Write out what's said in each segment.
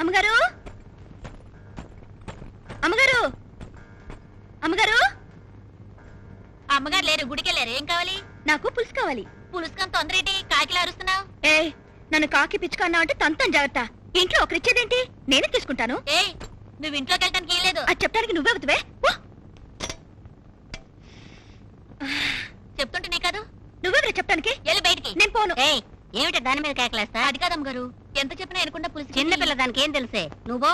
అమ్మగారు? అమ్మగారు? అమ్మగారు? అమ్మగారు లేరు గుడికెళ్ళారు ఏం కావాలి? నాకు పులుసు కావాలి. పులుసుకం తొందర ఏంటి కాకిలా అరుస్తున్నావు ఏ నన్ను కాకి పిచ్చుక అన్నావు అంటే తంతం జాగ్రత్త. ఇంట్లో ఒకరిచ్చేదేంటి నేనే తీసుకుంటాను. ఏ నువ్వు ఇంట్లోకి వెళ్ళడానికి ఏం లేదు. అది చెప్పడానికి నువ్వే అవుతువే. చెప్తుంటే నీ కాదు. నువ్వెవరు చెప్పడానికి వెళ్ళి బయటికి. నేను పోను. ఏమిటి దాని మీద కేకలేస్తా? అది కాదు అమ్మగారు. ఎంత చెప్పినా ఎనకుండా పులుసు చిన్న పిల్ల దానికి ఏం తెలుసే? నువ్వు?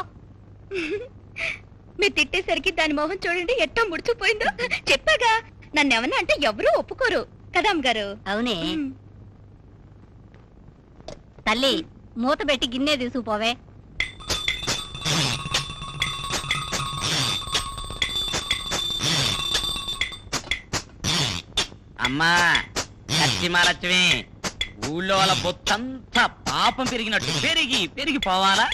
మీరు తిట్టేసరికి దాని మొహం చూడండి ఎట్టో ముడుచుపోయిందో చెప్పాగా నన్ను ఏమన్నా అంటే ఎవరూ ఒప్పుకోరు. కదా అమ్మగారు? అవునే. తల్లి మూత పెట్టి గిన్నె తీసుకుపోవే. అమ్మా లక్ష్మీ ఊళ్ళో వాళ్ళ బొత్తంతా పాపం పెరిగినట్టు పెరిగి పెరిగి పోవాలా?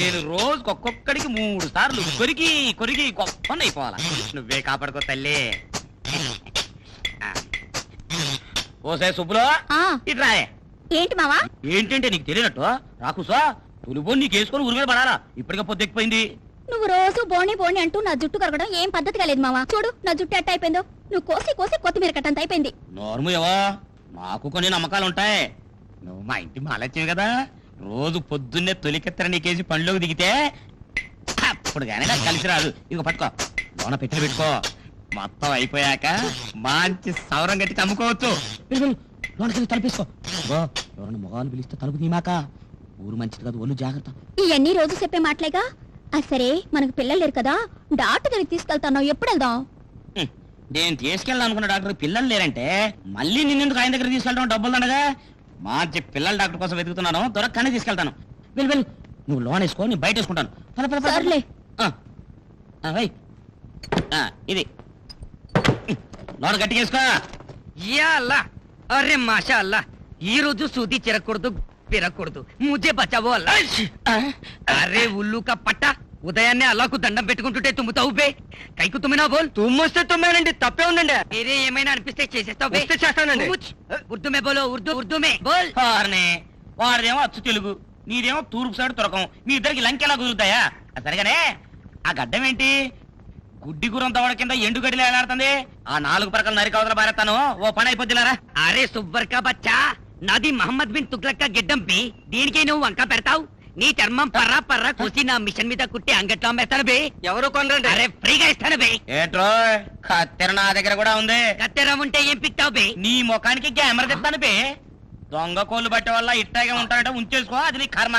నేను రోజుకి ఒక్కొక్కడికి మూడు సార్లు కొరికి కొరికి గొప్పనైపోవాలా నువ్వే కాపాడుకో తల్లి. ఓసే సుబ్బులో ఇట్రాయే ఏంటి మావా? ఏంటంటే నీకు తెలియనట్టు? రాకుసా తులుబోని నీకు వేసుకొని ఊరి మీద పడాలా? ఇప్పటికే పొద్దెక్కిపోయింది నువ్వు రోజు బోని బోని అంటూ నా జుట్టు కరగడం ఏం పద్ధతిగా లేదు మావా? చూడు నా జుట్టు ఎట్ట అయిపోయిందో నువ్వు కోసి కోసి కొత్తిమీర కట్టంత అయిపోయింది. నోర్ము ఏవో నాకు కొన్ని నమ్మకాలు ఉంటాయి నువ్వు మా ఇంటి మాలచ్చేవి కదా. రోజు పొద్దున్నే తొలికెత్తర నీకేసి పనిలోకి దిగితే అప్పుడు కానీ నాకు కలిసి రాదు. ఇక పట్టుకో. లోన పెట్టి పెట్టుకో. మొత్తం అయిపోయాక మంచి సౌరం కట్టి వెళ్ళు, వెళ్ళు. లోనకెళ్ళి తలుపేసుకో. మొగాలు పిలిస్తే తలుపు తీమాక. ఊరు మంచిది కాదు ఒళ్ళు జాగ్రత్త. ఇవన్నీ రోజు చెప్పే మాటలేగా? ఆ సరే మనకు పిల్లలు లేరు కదా. డాక్టర్ దగ్గరికి తీసుకెళ్తాను ఎప్పుడు వెళ్దాం. నేను తీసుకెళ్ళాను అనుకున్న డాక్టర్ పిల్లలు లేరంటే మళ్ళీ నిన్నెందుకు ఆయన దగ్గర తీసుకెళ్ళడం డబ్బులు దండగా? మంచి పిల్లల డాక్టర్ కోసం వెతుకుతున్నాను దొరకనే తీసుకెళ్తాను. వెళ్ళు వెళ్ళు. నువ్వు లోన్ వేసుకో నేను బయట వేసుకుంటాను. పద, పద, పద, పద. సర్లే. ఆ. ఆ, వెయ్. ఆ, ఇది. లోన్ గట్టిగా వేసుకో. యా అల్లా అరే మాషా అల్లా ఈ రోజు సూది చిరకూడదు పిరకూడదు ముజే బచావో అల్లా. అరే ఉల్లు కా పట్ట. ఉదయాన్నే అల్లాకు దండం పెట్టుకుంటుంటే తుమ్ముతావు బే. కైకు తుమ్మినా బోల్. తుమ్మొస్తే తుమ్మానండి తప్పే ఉందండి. వేరే ఏమైనా అనిపిస్తే చేసేస్తావు బే. చేస్తానండి. ఉర్దూ మే బోలో ఉర్దూ ఉర్దూ మే. బోల్. వారిదేమో అచ్చు తెలుగు నీదేమో తూర్పు సైడ్ తురకం. మీ ఇద్దరికి లంకెలా కుదురుతాయా? అది సరిగానే ఆ గడ్డం ఏంటి? గుడ్డి గురం దవడ కింద ఎండు గడిలో ఎలాడుతుంది? ఆ నాలుగు పరకలు నరికి అవతల పారేస్తాను. ఓ పని అయిపోద్దిలారా? అరే సుబ్బర్ కా బచ్చా. నాది మహమ్మద్ బిన్ తుగ్లక్ కా గిడ్డం బి. దీనికి నువ్వు వంక పెడతావు? నీ చర్మం పర్రా పర్రా కోసి నా మిషన్ మీద కుట్టి అంగట్లో అమ్మేస్తాను బే. ఎవరు కొనరండి? అరే ఫ్రీగా ఇస్తాను బే. ఏంట్రో? కత్తెర నా దగ్గర కూడా ఉంది. కత్తెర ఉంటే ఏం పిక్తావు బే? నీ ముఖానికి కెమెరా తెస్తాను బే. దొంగ కోళ్ళు బట్టే వల్ల ఇట్టాగే ఉంటానంటే ఉంచేసుకో అది నీ కర్మ.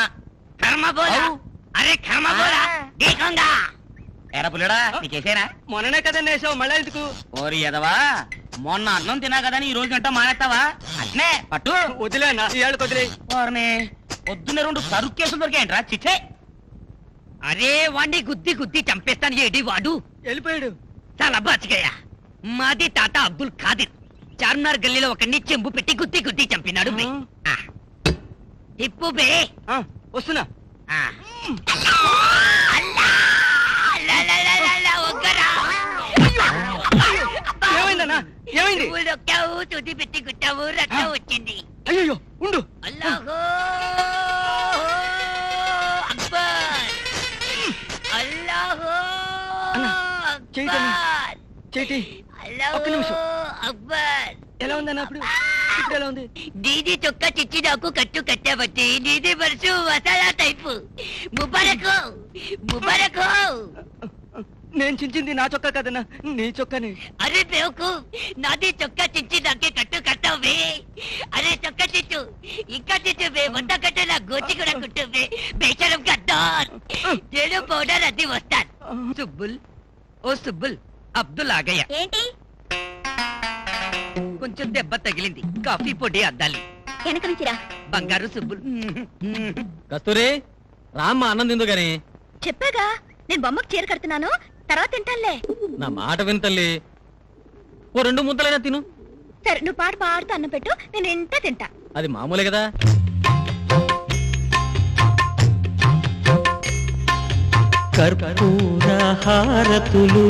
కర్మ బోలా. అరే కర్మ బోలా దేకంగా ఎరా పుల్లడా నీకేసేనా మొన్ననే కదా నేసావు మళ్ళీ ఎందుకు? ఓరి ఎదవా మొన్న అన్నం తినా కదా ఈ రోజు గంట మానేస్తావా? అట్నే పట్టు. వదిలేనా? ఇవాళ వదిలే వారిని పొద్దున్న రెండు సరుకు కేసులు దొరికాయంట్రా చిచ్చే. అరే వాణ్ణి గుద్ది గుద్ది చంపేస్తాను ఏడి వాడు? వెళ్ళిపోయాడు. చాలా బతికయ్యా మాది తాత అబ్దుల్ ఖాదిర్. చార్మినార్ గల్లీలో ఒకరిని చెంబు పెట్టి గుద్ది గుద్ది చంపినాడు బే. ఆ. ఇప్పు బే. వస్తున్నా. ఆ. అల్లా! అల్లల్లల్లల్ల, ఒగ్గరా! ఏమైందన్నా? ఏమైంది? నొక్కావు తుది పెట్టి గుట్టావు రక్తం వచ్చింది. అయ్యో ఉండు. చేయి తల్లి. అక్బర్. చేతి అల్లాహో ఒక్క నిమిషం. అక్బర్. ఎలా ఉందన్నా ఇప్పుడు? ఇప్పుడు ఎలా ఉంది? నీది చొక్క చిచ్చి నాకు కట్టు కట్టాబట్టి నీది మనసు మసాలా టైపు. ముబారకు ముబారకు నేను చించింది నా చొక్కా కదన్నా నీ చొక్కాని. అరే బేవకు నాది చొక్కా చిచ్చి నాకే కట్టు కట్టావే. అరే చొక్క చిచ్చు ఇంకా చిచ్చు బే వంద కట్టు నా గోచి కూడా కుట్టు బే బేచరం కట్టాన్ నేను పౌడర్ అది వస్తాను సుబ్బుల్ ఓ సుబ్బుల్ అబ్దుల్ ఆగయ్య. ఏంటి? కొంచెం దెబ్బ తగిలింది. కాఫీ పొడి అద్దాలి. వెనక నుంచిరా బంగారు సుబ్బుల్. కస్తూరి రామ్మ అన్నం తిందు గాని. చెప్పాగా నేను బొమ్మకు చీర కడుతున్నాను తర్వాత తింటానులే. నా మాట విను తల్లి. ఓ రెండు ముద్దలైనా తిను. సరే నువ్వు పాట పాడుతూ అన్నం పెట్టు నేను ఇంట తింటా. అది మామూలే కదా. కర్పూర హారతులు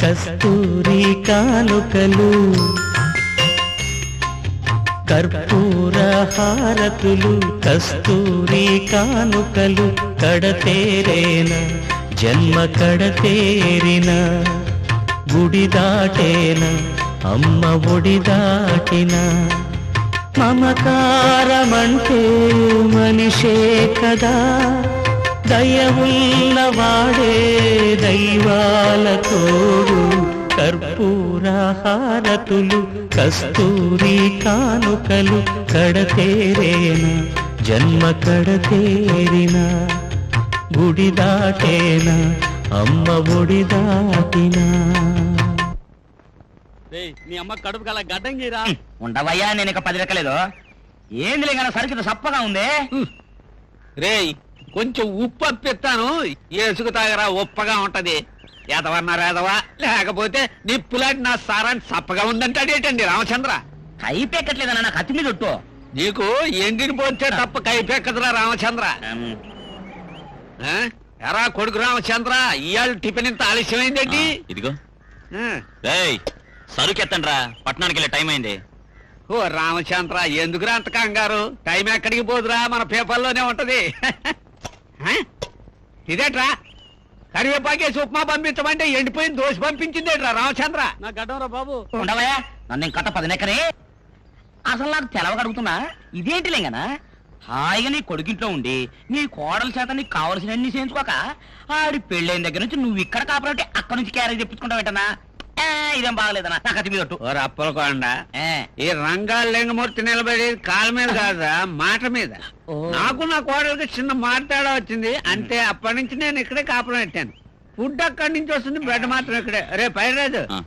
కస్తూరి కానుకలు కర్పూర హారతులు కస్తూరి కానుకలు కడతేరేన జన్మ కడతేరిన గుడి దాటేన అమ్మ ఒడి దాటినా. మమకారమంటే మనిషే కదా. దయవుల్లవాడే దైవాల తోడు. కర్పూర కస్తూరి కానుకలు కడతేరేన? జన్మ కడతేరిన? గుడి దాటేనా? అమ్మ ఒడి దాటినా? మీ అమ్మ కడుపు గల గడ్డం గీరా ఉండవయ్యా నేను ఇక పది లెక్కలేదు. ఏంది లేక సరికి ఇంత సప్పగా ఉంది రేయ్ కొంచెం ఉప్పు అప్పిస్తాను ఏసుకు తాగరా ఉప్పగా ఉంటది. ఎదవన్నారు ఎదవా లేకపోతే నిప్పులాంటి నా సారాన్ని సప్పగా ఉందంటాడేటండి రామచంద్ర? కైపెక్కట్లేదన్న నాకు అతి మీద ఒట్టు. నీకు ఎండిని పోతే తప్ప కైపెక్కదురా రామచంద్ర. ఆ? ఎరా కొడుకు రామచంద్ర ఇవాళ టిఫిన్ ఇంత ఆలస్యమైందేంటి? ఇదిగో. రేయ్ సరుకెత్తండి రా పట్టణానికి వెళ్ళే టైం అయింది. ఓ రామచంద్ర ఎందుకురా అంత కంగారు? టైం ఎక్కడికి పోదురా? మన పేపర్లోనే ఉంటది? ఇదేట్రా? కరివేపాకేసి ఉప్మా పంపించమంటే ఎండిపోయిన దోశ పంపించిందేట్రా రామచంద్ర? నా గడ్డం రా బాబు. ఉండవయ్యా నన్ను ఇంకట పది నెక్కరే. అసలు నాకు తెలవక అడుగుతున్నా ఇదేంటి లేంగనా? హాయిగా నీ కొడుకింట్లో ఉండి నీ కోడల చేత నీకు కావలసినన్ని చేయించుకోక ఆడి పెళ్ళైన దగ్గర నుంచి నువ్వు ఇక్కడ కాపాలంటే అక్కడ నుంచి క్యారేజ్ తెప్పించుకుంటావు ఏంటన్నా ఏ, ఇదేం బాగలేదన్నా నాకు అతి మీద ఒట్టు. ఓ రప్పలకొండ. ఏ, ఈ రంగాల లింగమూర్తి నిలబడి కాళ్ళ మీద కాదా మాట మీద. ఓ. నాకు నా కోడలికి చిన్న మాట తేడా వచ్చింది అంతే అప్పటి నుంచి నేను ఇక్కడే కాపురం పెట్టాను. ఫుడ్ అక్కడి నుంచి వస్తుంది బ్రెడ్ మాత్రం ఇక్కడే. రే పైరాదు ఆ.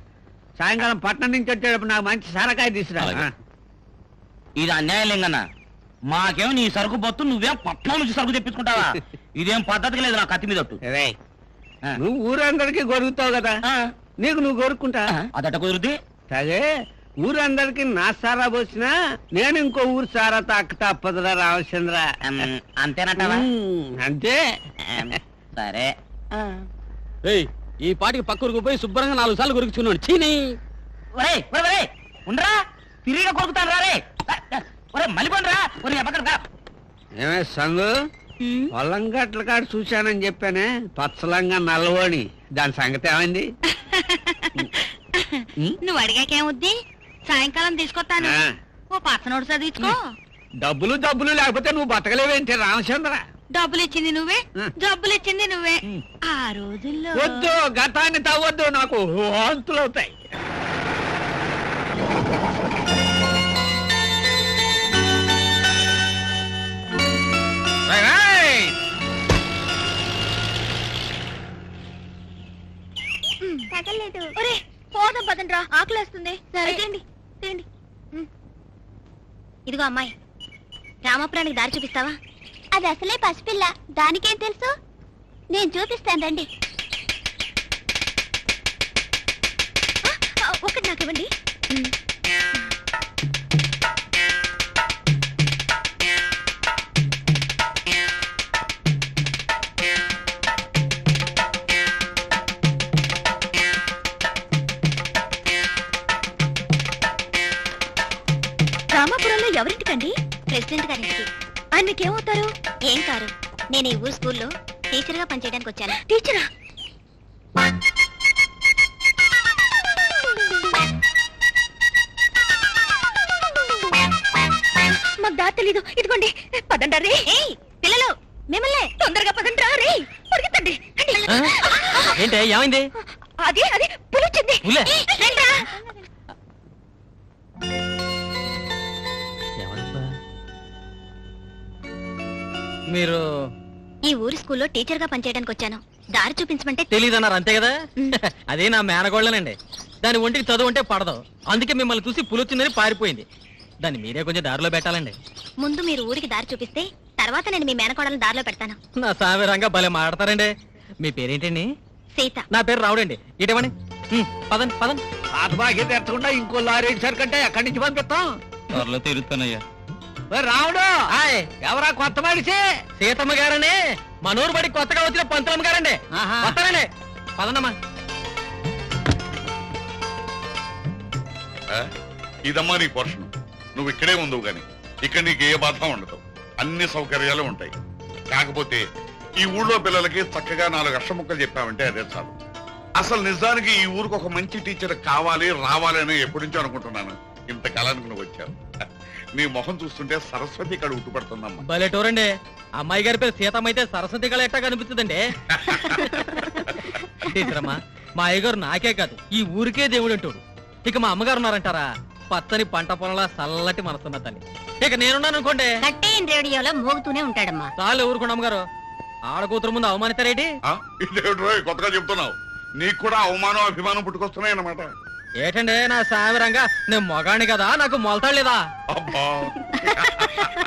సాయంకాలం పట్నం నుంచి వచ్చేటప్పుడు నాకు మంచి సరకాయ తీసురా అలాగే. ఇది అన్యాయం లేంగన్నా. మాకేం నీ సరుకు బొత్తు నువ్వేం పట్నం నుంచి సరుకు తెప్పించుకుంటావా? ఇదేం పద్ధతిగా లేదు నాకు కత్తి మీద ఒట్టు. రే ఆ. నువ్వు ఊరందరికీ గొరుగుతావు కదా. ఆ, నీకు నువ్వు గొరుక్కుంటా ఆ, అదట కుదురుద్ది సరే ఊరందరికీ నా సారా పోసినా నేను ఇంకో ఊరు సారా తాక తప్పదురా రామచంద్ర. అంతేనంటావా? ఉమ్, అంతే. సరే. ఏయ్ ఈ పాటికి పక్కకు పోయి శుభ్రంగా నాలుగు సార్లు కొరుకుచున్నాడు. చీని. ఉండరా? తిరిగి కొడుకుతాను రా రే ఒరే మళ్ళీ రా ఒరే పక్కన ఏమే సంగు పొలం గట్ల కాడ చూశానని చెప్పానే పచ్చలంగా నల్లవోని దాని సంగతి ఏమైంది? నువ్వు అడిగాకేముద్ది? సాయంకాలం తీసుకొస్తాను. ఆ, ఓ పచ్చనోడు చదివించుకో. డబ్బులు డబ్బులు లేకపోతే నువ్వు బతకలేవేంటి రామచంద్ర? డబ్బులు ఇచ్చింది నువ్వే? ఆ. జబ్బులు ఇచ్చింది నువ్వే ఆ రోజుల్లో వద్దు గతాన్ని తవ్వద్దు నాకు వాంతులు అవుతాయి తగలేదు ఒరే పోదాం పదండ్రా ఆకలేస్తుంది. సరే. తిండి తిండి. ఇదిగో అమ్మాయి రామపురానికి దారి చూపిస్తావా? అది అసలే పసిపిల్ల. దానికేం తెలుసు? నేను చూపిస్తాను రండి. ప్రెసిడెంట్ గారింటికి ఆయనకేమవుతారు? ఏం కారు? నేను ఈ ఊరు స్కూల్లో టీచర్గా పనిచేయడానికి వచ్చాను. టీచరా? మాకు దారి తెలీదు ఇదిగోండి. పదండి రే. ఏయ్ పిల్లలు మిమ్మల్ని. తొందరగా పదండి రే. పరిగెత్తండి. ఏంటి ఏమైంది? అది అది పులిచింది పులే? రండ్రా. మీరు ఈ ఊరి స్కూల్లో టీచర్గా పనిచేయడానికి వచ్చాను దారి చూపించమంటే తెలియదన్నారు అంతే కదా? అదే నా మేనగోళ్ళనండి. దాని ఒంటికి చదువు ఉంటే పడదు. అందుకే మిమ్మల్ని చూసి పులొచ్చిందని పారిపోయింది. దాన్ని మీరే కొంచెం దారిలో పెట్టాలండి. ముందు మీరు ఊరికి దారి చూపిస్తే తర్వాత నేను మీ మేనకోడలను దారిలో పెడతాను. నా సామిరంగా భలే మాడతారండి మీ పేరేంటండి? సీత. నా పేరు రావుడండి. ఇటేమని పదండి పదండి. పాత బాగా తెచ్చకుండా ఇంకో లారీ సరికంటే ఎక్కడి నుంచి పంపిస్తాం? త్వరలో తిరుగుతానయ్యా హాయ్. ఎవరా కొత్త మనిషి? సీతమ్మ గారని? మనూరు బడి కొత్తగా వచ్చిన పంతులమ్మ గారండి. వస్తానండి. పదండమ్మా ఆ? ఇదమ్మా నీ పోర్షన్. నువ్వు ఇక్కడే ఉందవు గాని. ఇక్కడ నీకు ఏ బాధ ఉండదు. అన్ని సౌకర్యాలు ఉంటాయి. కాకపోతే ఈ ఊళ్ళో పిల్లలకి చక్కగా నాలుగు అక్ష ముక్కలు చెప్పావంటే అదే చాలు. అసలు నిజానికి ఈ ఊరికి ఒక మంచి టీచర్ కావాలి రావాలి అని ఎప్పటి నుంచో అనుకుంటున్నాను. ఇంతకాలానికి నువ్వు వచ్చావు. నీ మొహం చూస్తుంటే సరస్వతి ఇక్కడ ఉట్టుపడుతుందమ్మా. భలేటోరండి అమ్మాయి గారి పేరు సీతమ్మ అయితే సరస్వతి కళ ఎట్టా కనిపిస్తుందండి? టీచరమ్మా మా అయ్యగారు నాకే కాదు ఈ ఊరికే దేవుడు అంటాడు. ఇక మా అమ్మగారు ఉన్నారంటారా? పచ్చని పంట పొలంలా చల్లటి మనసున్న తల్లి. ఇక నేనున్నాను అనుకోండి. కట్టేయని రేడియోలో మోగుతూనే ఉంటాడమ్మా. చాలు ఊరుకోండి అమ్మగారు. ఆడకూతురు ముందు అవమానిస్తారేటి? కొత్తగా చెప్తున్నావు. నీకు కూడా అవమానం అభిమానం పుట్టుకొస్తున్నాయి అన్నమాట ఏటండి? నా సామిరంగా నేను మొగాణ్ణి కదా నాకు మొలతాడు లేదా అబ్బా.